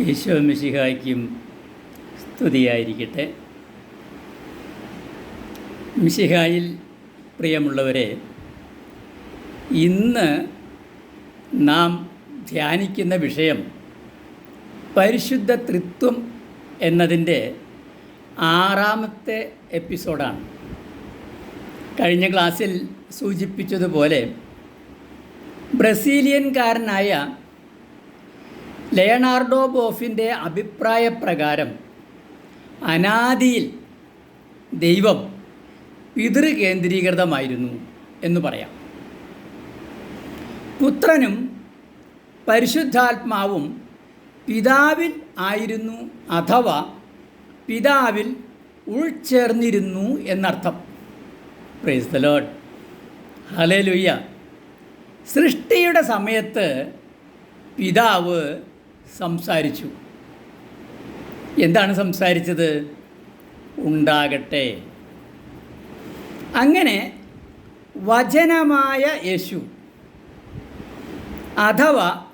ഈശോ മിശിഹായ്ക്കും സ്തുതിയായിരിക്കട്ടെ. മിശിഹായിൽ പ്രിയമുള്ളവരെ ഇന്ന് നാം ധ്യാനിക്കുന്ന വിഷയം പരിശുദ്ധ തൃത്വം എന്നതിന്റെ ആറാമത്തെ എപ്പിസോഡാണ്. കഴിഞ്ഞ ക്ലാസ്സിൽ സൂചിപ്പിച്ചതുപോലെ ബ്രസീലിയൻകാരനായ ലയണാർഡോ ബോഫിന്റെ അഭിപ്രായപ്രകാരം അനാദിയിൽ ദൈവം പിതൃകേന്ദ്രീകൃതമായിരുന്നു എന്ന് പറയാം. പുത്രനും പരിശുദ്ധാത്മാവും പിതാവിൽ ആയിരുന്നു അഥവാ പിതാവിൽ ഉൾച്ചേർന്നിരുന്നു എന്നർത്ഥം. പ്രൈസ് ദ ലോഡ് ഹലേ ലുയ്യ സൃഷ്ടിയുടെ സമയത്ത് പിതാവ് സംസാരിച്ചു. എന്താണ് സംസാരിച്ചത്? ഉണ്ടാകട്ടെ. അങ്ങനെ വചനമായ യേശു അഥവാ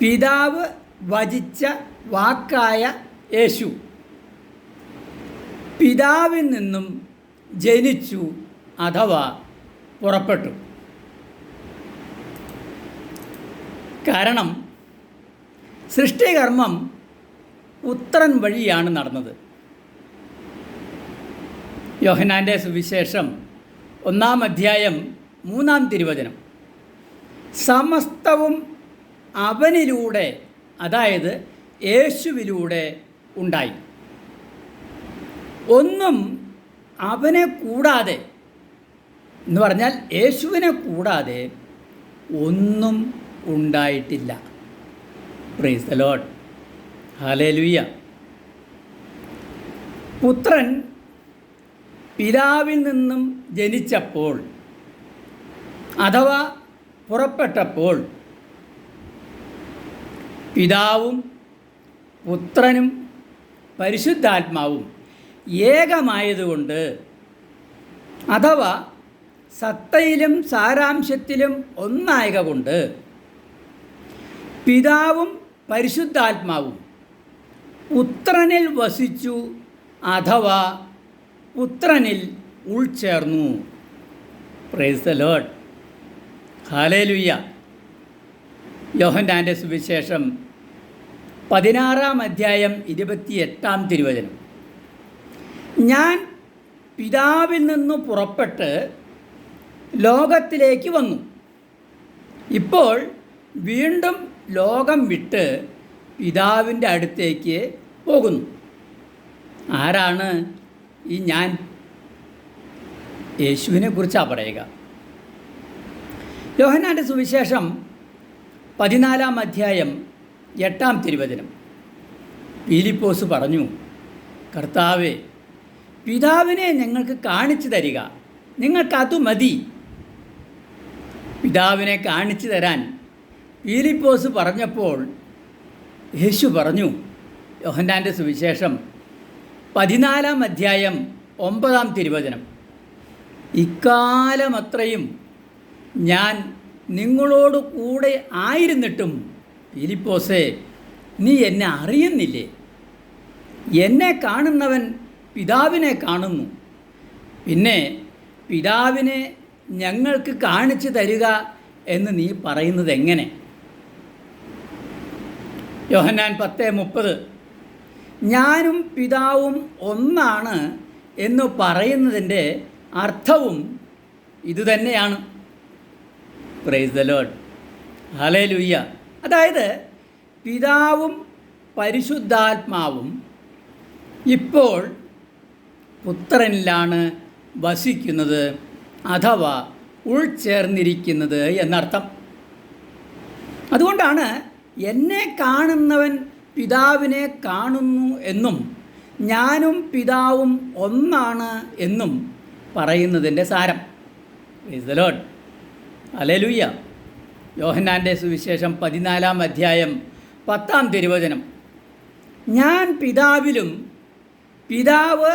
പിതാവ് വചിച്ച വാക്കായ യേശു പിതാവിൽ നിന്നും ജനിച്ചു അഥവാ പുറപ്പെട്ടു. കാരണം സൃഷ്ടികർമ്മം ഉത്രൻ വഴിയാണ് നടന്നത്. യോഹനാന്റെ സുവിശേഷം ഒന്നാം അധ്യായം മൂന്നാം തിരുവചനം. സമസ്തവും അവനിലൂടെ അതായത് യേശുവിലൂടെ ഉണ്ടായി. ഒന്നും അവനെ കൂടാതെ എന്ന് പറഞ്ഞാൽ യേശുവിനെ കൂടാതെ ഒന്നും ഉണ്ടായിട്ടില്ല. പ്രൈസ് ലോഡ് ഹാലേലുയ്യ പുത്രൻ പിതാവിൽ നിന്നും ജനിച്ചപ്പോൾ അഥവാ പുറപ്പെട്ടപ്പോൾ പിതാവും പുത്രനും പരിശുദ്ധാത്മാവും ഏകമായതുകൊണ്ട് അഥവാ സത്തയിലും സാരാംശത്തിലും ഒന്നായക കൊണ്ട് പിതാവും പരിശുദ്ധാത്മാവും. പുത്രനിൽ വസിച്ചു അഥവാ പുത്രനിൽ ഉൾച്ചേർന്നു. പ്രൈസ് ഹാലേലുയ്യ യോഹൻഡാന്റെ സുവിശേഷം പതിനാറാം അധ്യായം ഇരുപത്തിയെട്ടാം തിരുവചനം. ഞാൻ പിതാവിൽ നിന്ന് പുറപ്പെട്ട് ലോകത്തിലേക്ക് വന്നു. ഇപ്പോൾ വീണ്ടും ലോകം വിട്ട് പിതാവിന്റെ അടുത്തേക്ക് പോകുന്നു. ആരാണ് ഈ ഞാൻ? യേശുവിനെ കുറിച്ചാണ് പറയുക. യോഹനാന്റെ സുവിശേഷം പതിനാലാം അധ്യായം എട്ടാം തിരുവചനം. പീലിപ്പോസ് പറഞ്ഞു കർത്താവെ പിതാവിനെ ഞങ്ങൾക്ക് കാണിച്ചു തരിക. നിങ്ങൾക്കതു മതി. പിതാവിനെ കാണിച്ചു തരാൻ പീലിപ്പോസ് പറഞ്ഞപ്പോൾ യേശു പറഞ്ഞു യോഹന്നാന്റെ സുവിശേഷം പതിനാലാം അധ്യായം ഒമ്പതാം തിരുവചനം. ഇക്കാലമത്രയും ഞാൻ നിങ്ങളോട് കൂടെ ആയിരുന്നിട്ടും ഫിലിപ്പോസേ നീ എന്നെ അറിയുന്നില്ലേ? എന്നെ കാണുന്നവൻ പിതാവിനെ കാണുന്നു. പിന്നെ പിതാവിനെ ഞങ്ങൾക്ക് കാണിച്ചു തരിക എന്ന് നീ പറയുന്നത് എങ്ങനെ? യോഹന്നാൻ പത്ത് മുപ്പത്. ഞാനും പിതാവും ഒന്നാണ് എന്ന് പറയുന്നതിന്റെ അർത്ഥവും ഇതുതന്നെയാണ്. പ്രൈസ് ദ ലോഡ് ഹലേ ലുയ്യ അതായത് പിതാവും പരിശുദ്ധാത്മാവും ഇപ്പോൾ പുത്രനിലാണ് വസിക്കുന്നത് അഥവാ ഉൾച്ചേർന്നിരിക്കുന്നത് എന്നർത്ഥം. അതുകൊണ്ടാണ് എന്നെ കാണുന്നവൻ പിതാവിനെ കാണുന്നു എന്നും ഞാനും പിതാവും ഒന്നാണ് എന്നും പറയുന്നതിന്റെ സാരം. ഇസ് ലോഡ് അലലുയ്യ യോഹന്നാന്റെ സുവിശേഷം പതിനാലാം അധ്യായം പത്താം തിരുവചനം. ഞാൻ പിതാവിലും പിതാവ്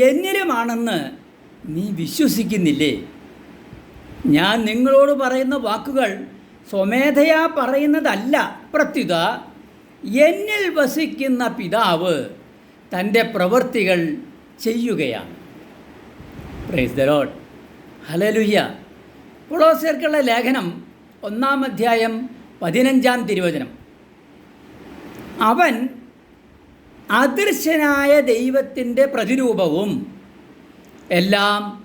എന്നിലുമാണെന്ന് നീ വിശ്വസിക്കുന്നില്ലേ? ഞാൻ നിങ്ങളോട് പറയുന്ന വാക്കുകൾ സ്വമേധയാ പറയുന്നതല്ല പ്രത്യുത. എന്നിൽ വസിക്കുന്ന പിതാവ് തന്റെ പ്രവൃത്തികൾ ചെയ്യുകയാണ്. പ്രൈസ് ദ ലോഡ് ഹലലുയ്യ പുളോസേർക്കുള്ള ലേഖനം ഒന്നാം അധ്യായം പതിനഞ്ചാം തിരുവചനം. അവൻ അദൃശ്യനായ ദൈവത്തിന്റെ പ്രതിരൂപവും എല്ലാം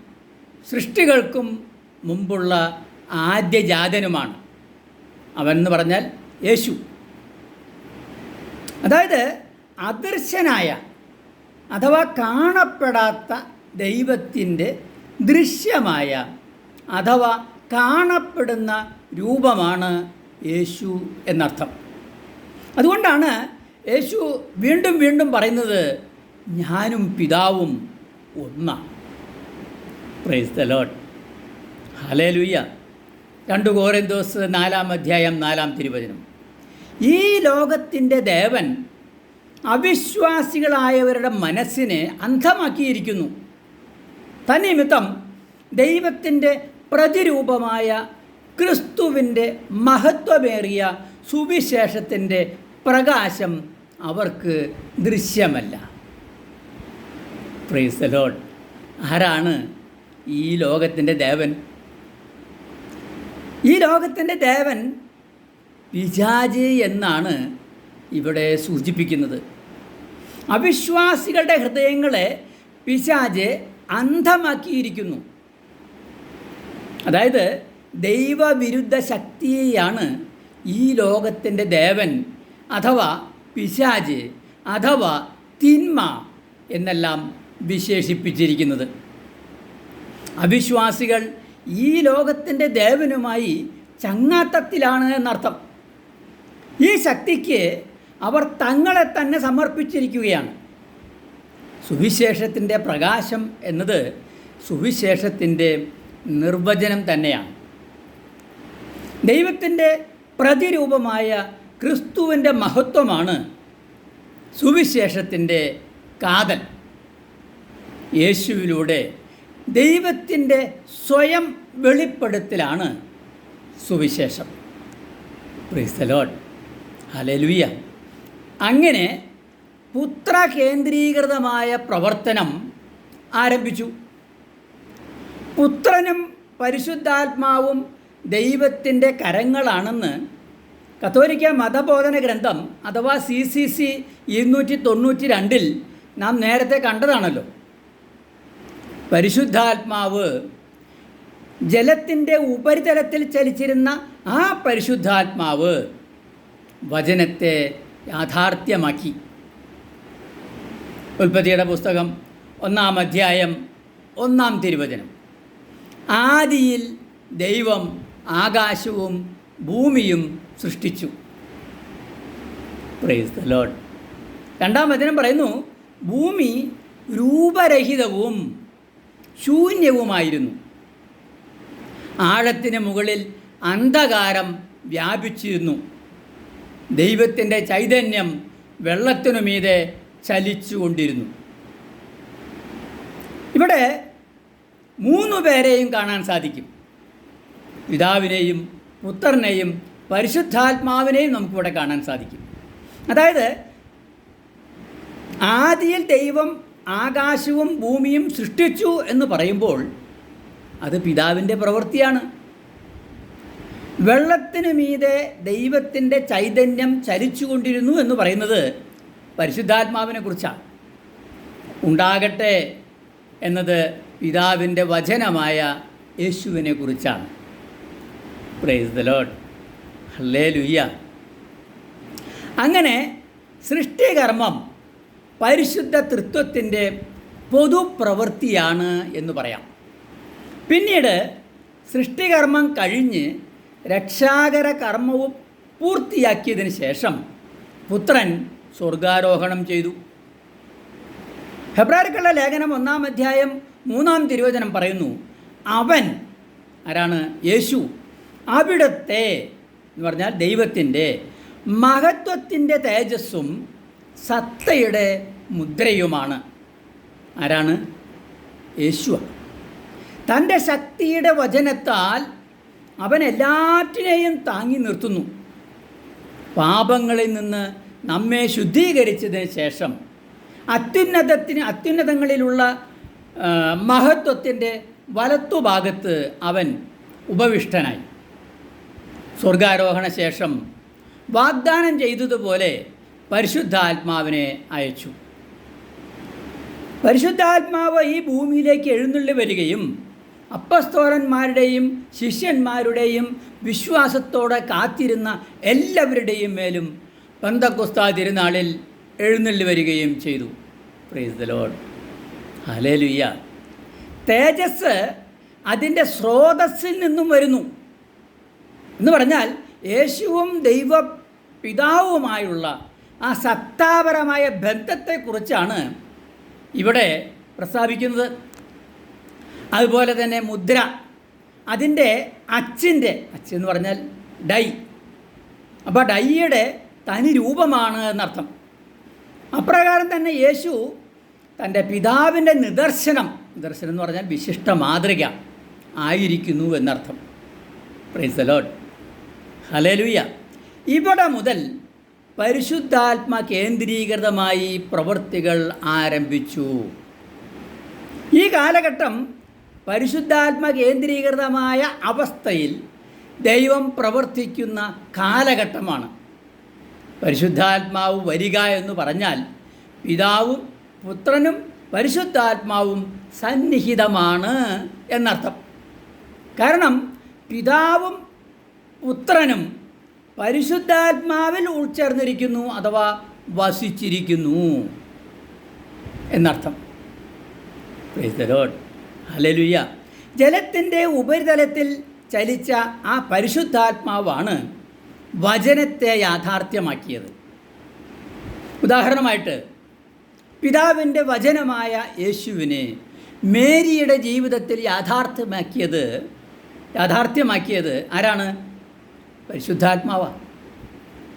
സൃഷ്ടികൾക്കും മുമ്പുള്ള ആദ്യജാതനുമാണ്. അവൻ എന്ന് പറഞ്ഞാൽ യേശു. അതായത് അദർശനായ അഥവാ കാണപ്പെടാത്ത ദൈവത്തിന്റെ ദൃശ്യമായ അഥവാ കാണപ്പെടുന്ന രൂപമാണ് യേശു എന്നർത്ഥം. അതുകൊണ്ടാണ് യേശു വീണ്ടും വീണ്ടും പറയുന്നത് ഞാനും പിതാവും ഒന്നാണ് പ്രൈസ് ദ ലോഡ് ഹലേലുയ്യ രണ്ട് കോറിന്തോസ് നാലാം അധ്യായം നാലാം തിരുവചനം. ഈ ലോകത്തിന്റെ ദേവൻ അവിശ്വാസികളായവരുടെ മനസ്സിനെ അന്ധമാക്കിയിരിക്കുന്നു. തന്നിമിത്തം ദൈവത്തിന്റെ പ്രതിരൂപമായ ക്രിസ്തുവിന്റെ മഹത്വമേറിയ സുവിശേഷത്തിന്റെ പ്രകാശം അവർക്ക് ദൃശ്യമല്ല. പ്രൈസ് ആരാണ് ഈ ലോകത്തിന്റെ ദേവൻ? ഈ ലോകത്തിന്റെ ദേവൻ പിശാജ് എന്നാണ് ഇവിടെ സൂചിപ്പിക്കുന്നത്. അവിശ്വാസികളുടെ ഹൃദയങ്ങളെ പിശാജ് അന്ധമാക്കിയിരിക്കുന്നു. അതായത് ദൈവവിരുദ്ധ ശക്തിയെയാണ് ഈ ലോകത്തിന്റെ ദേവൻ അഥവാ പിശാജ് അഥവാ തിന്മ എന്നെല്ലാം വിശേഷിപ്പിച്ചിരിക്കുന്നത്. അവിശ്വാസികൾ ഈ ലോകത്തിന്റെ ദേവനുമായി ചങ്ങാത്തത്തിലാണ് എന്നർത്ഥം. ഈ ശക്തിക്ക് അവർ തങ്ങളെ തന്നെ സമർപ്പിച്ചിരിക്കുകയാണ്. സുവിശേഷത്തിന്റെ പ്രകാശം എന്നത് സുവിശേഷത്തിന്റെ നിർവചനം തന്നെയാണ്. ദൈവത്തിന്റെ പ്രതിരൂപമായ ക്രിസ്തുവിന്റെ മഹത്വമാണ് സുവിശേഷത്തിന്റെ കാതൽ. യേശുവിലൂടെ ദൈവത്തിന്റെ സ്വയം വെളിപ്പെടുത്തലാണ് സുവിശേഷം. പ്രീസ്തലോഡ് ഹലലുയ അങ്ങനെ പുത്ര കേന്ദ്രീകൃതമായ പ്രവർത്തനം ആരംഭിച്ചു. പുത്രനും പരിശുദ്ധാത്മാവും ദൈവത്തിന്റെ കരങ്ങളാണെന്ന് കത്തോലിക്ക മതബോധന ഗ്രന്ഥം അഥവാ സി സി സി ഇരുന്നൂറ്റി തൊണ്ണൂറ്റി രണ്ടിൽ നാം നേരത്തെ കണ്ടതാണല്ലോ. പരിശുദ്ധാത്മാവ് ജലത്തിന്റെ ഉപരിതലത്തിൽ ചലിച്ചിരുന്ന ആ പരിശുദ്ധാത്മാവ് വചനത്തെ യാഥാർത്ഥ്യമാക്കി. ഉൽപ്പത്തിയുടെ പുസ്തകം ഒന്നാം അധ്യായം ഒന്നാം തിരുവചനം. ആദിയിൽ ദൈവം ആകാശവും ഭൂമിയും സൃഷ്ടിച്ചു. പ്രൈസ് രണ്ടാം വചനം പറയുന്നു ഭൂമി രൂപരഹിതവും ശൂന്യവുമായിരുന്നു. ആഴത്തിന് മുകളിൽ അന്ധകാരം വ്യാപിച്ചിരുന്നു. ദൈവത്തിന്റെ ചൈതന്യം വെള്ളത്തിനു മീതെ ചലിച്ചുകൊണ്ടിരുന്നു. ഇവിടെ മൂന്നു പേരെയും കാണാൻ സാധിക്കും. പിതാവിനെയും പുത്രനെയും പരിശുദ്ധാത്മാവിനെയും നമുക്കിവിടെ കാണാൻ സാധിക്കും. അതായത് ആദിയിൽ ദൈവം ആകാശവും ഭൂമിയും സൃഷ്ടിച്ചു എന്ന് പറയുമ്പോൾ അത് പിതാവിന്റെ പ്രവൃത്തിയാണ്. വെള്ളത്തിന് മീതെ ദൈവത്തിന്റെ ചൈതന്യം ചലിച്ചുകൊണ്ടിരുന്നു എന്ന് പറയുന്നത് പരിശുദ്ധാത്മാവിനെ കുറിച്ചാണ് ഉണ്ടാകട്ടെ എന്നത് പിതാവിന്റെ വചനമായ യേശുവിനെ കുറിച്ചാണ് പ്രൈസ് ദ ലുയ്യ അങ്ങനെ സൃഷ്ടികർമ്മം പരിശുദ്ധ തൃത്വത്തിന്റെ പൊതുപ്രവൃത്തിയാണ് എന്ന് പറയാം. പിന്നീട് സൃഷ്ടികർമ്മം കഴിഞ്ഞ് രക്ഷാകര കർമ്മവും പൂർത്തിയാക്കിയതിന് ശേഷം പുത്രൻ സ്വർഗാരോഹണം ചെയ്തു. ഹെബ്രാർക്കുള്ള ലേഖനം ഒന്നാം അധ്യായം മൂന്നാം തിരുവചനം പറയുന്നു അവൻ ആരാണ്? യേശു. അവിടത്തെ എന്ന് പറഞ്ഞാൽ ദൈവത്തിന്റെ മഹത്വത്തിന്റെ തേജസ്സും സത്തയുടെ മുദ്രയുമാണ്. ആരാണ്? യേശു തന്റെ ശക്തിയുടെ വചനത്താൽ അവൻ എല്ലാറ്റിനെയും താങ്ങി നിർത്തുന്നു. പാപങ്ങളിൽ നിന്ന് നമ്മെ ശുദ്ധീകരിച്ചതിന് ശേഷം അത്യുന്നതത്തിന് അത്യുന്നതങ്ങളിലുള്ള മഹത്വത്തിന്റെ വലത്തുഭാഗത്ത് അവൻ ഉപവിഷ്ടനായി. സ്വർഗാരോഹണ ശേഷം വാഗ്ദാനം ചെയ്തതുപോലെ പരിശുദ്ധാത്മാവിനെ അയച്ചു. പരിശുദ്ധാത്മാവ് ഈ ഭൂമിയിലേക്ക് എഴുന്നള്ളി വരികയും അപ്പസ്തോലന്മാരുടെയും ശിഷ്യന്മാരുടെയും വിശ്വാസത്തോടെ കാത്തിരുന്ന എല്ലാവരുടെയും മേലും പന്തക്കുസ്താ തിരുനാളിൽ എഴുന്നള്ളി വരികയും ചെയ്തു. പ്രൈസ് ദ ഹലേലുയ്യ തേജസ് അതിന്റെ സ്രോതസ്സിൽ നിന്നും വരുന്നു. എന്ന് പറഞ്ഞാൽ യേശുവും ദൈവ പിതാവുമായുള്ള ആ സത്താപരമായ ബന്ധത്തെക്കുറിച്ചാണ് ഇവിടെ പ്രസ്താവിക്കുന്നത്. അതുപോലെ തന്നെ മുദ്ര അതിന്റെ അച്ചിന്റെ അച്ച് എന്ന് പറഞ്ഞാൽ ഡൈ. അപ്പോൾ ഡൈയുടെ തനി രൂപമാണ് എന്നർത്ഥം. അപ്രകാരം തന്നെ യേശു തന്റെ പിതാവിന്റെ നിദർശനം നിദർശനം എന്ന് പറഞ്ഞാൽ വിശിഷ്ട മാതൃക ആയിരിക്കുന്നു എന്നർത്ഥം. പ്രൈസ് ദ ഇവിടെ മുതൽ പരിശുദ്ധാത്മ കേന്ദ്രീകൃതമായി പ്രവൃത്തികൾ ആരംഭിച്ചു. ഈ കാലഘട്ടം പരിശുദ്ധാത്മ കേന്ദ്രീകൃതമായ അവസ്ഥയിൽ ദൈവം പ്രവർത്തിക്കുന്ന കാലഘട്ടമാണ്. പരിശുദ്ധാത്മാവ് വരിക എന്ന് പറഞ്ഞാൽ പിതാവും പുത്രനും പരിശുദ്ധാത്മാവും സന്നിഹിതമാണ് എന്നർത്ഥം. കാരണം പിതാവും പുത്രനും പരിശുദ്ധാത്മാവിൽ ഉൾച്ചേർന്നിരിക്കുന്നു അഥവാ വസിച്ചിരിക്കുന്നു. എന്നർത്ഥം. ഹല്ലേലൂയ ജലത്തിന്റെ ഉപരിതലത്തിൽ ചലിച്ച ആ പരിശുദ്ധാത്മാവാണ് വചനത്തെ യാഥാർത്ഥ്യമാക്കിയത്. ഉദാഹരണമായിട്ട് പിതാവിന്റെ വചനമായ യേശുവിനെ മേരിയുടെ ജീവിതത്തിൽ യാഥാർത്ഥ്യമാക്കിയത് യാഥാർത്ഥ്യമാക്കിയത് ആരാണ്? പരിശുദ്ധാത്മാവാണ്.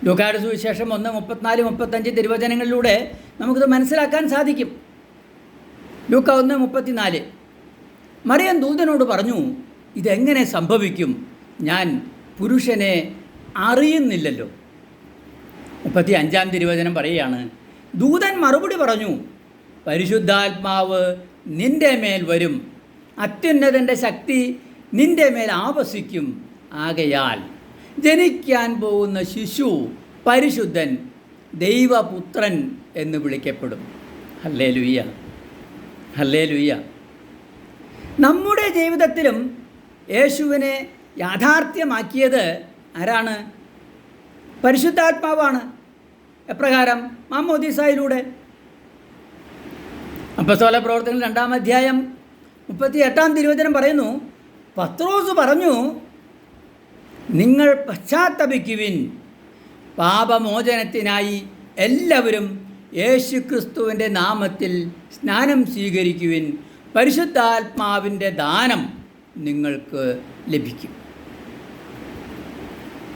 ലുക്കാട് സുവിശേഷം ഒന്ന് മുപ്പത്തിനാല് മുപ്പത്തഞ്ച് തിരുവചനങ്ങളിലൂടെ നമുക്കിത് മനസ്സിലാക്കാൻ സാധിക്കും. ലൂക്ക ഒന്ന് മുപ്പത്തിനാല്. മറിയൻ ദൂതനോട് പറഞ്ഞു ഇതെങ്ങനെ സംഭവിക്കും? ഞാൻ പുരുഷനെ അറിയുന്നില്ലല്ലോ. മുപ്പത്തി അഞ്ചാം തിരുവചനം പറയുകയാണ്. ദൂതൻ മറുപടി പറഞ്ഞു പരിശുദ്ധാത്മാവ് നിന്റെ മേൽ വരും. അത്യുന്നതന്റെ ശക്തി നിന്റെ മേൽ ആവസിക്കും. ആകയാൽ ജനിക്കാൻ പോകുന്ന ശിശു പരിശുദ്ധൻ ദൈവപുത്രൻ എന്ന് വിളിക്കപ്പെടും. ഹല്ലേ ലുയ്യ ഹല്ലേ ലുയ്യ നമ്മുടെ ജീവിതത്തിലും യേശുവിനെ യാഥാർത്ഥ്യമാക്കിയത് ആരാണ്? പരിശുദ്ധാത്മാവാണ്. എപ്രകാരം? മാമോദീസായിലൂടെ. അപ്പസ്തോല പ്രവർത്തനം രണ്ടാം അധ്യായം മുപ്പത്തി എട്ടാം തിരുവചനം പറയുന്നു പത്രോസ് പറഞ്ഞു നിങ്ങൾ പശ്ചാത്തപിക്കുവിൻ. പാപമോചനത്തിനായി എല്ലാവരും യേശു ക്രിസ്തുവിന്റെ നാമത്തിൽ സ്നാനം സ്വീകരിക്കുവിൻ. പരിശുദ്ധാത്മാവിന്റെ ദാനം നിങ്ങൾക്ക് ലഭിക്കും.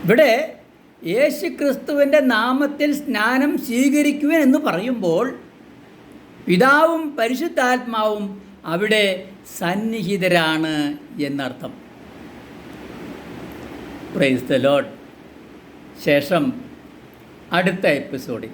ഇവിടെ യേശു ക്രിസ്തുവിന്റെ നാമത്തിൽ സ്നാനം സ്വീകരിക്കുവിൻ എന്ന് പറയുമ്പോൾ പിതാവും പരിശുദ്ധാത്മാവും അവിടെ സന്നിഹിതരാണ് എന്നർത്ഥം. പ്രൈസ് ദ ലോഡ് ശേഷം അടുത്ത എപ്പിസോഡിൽ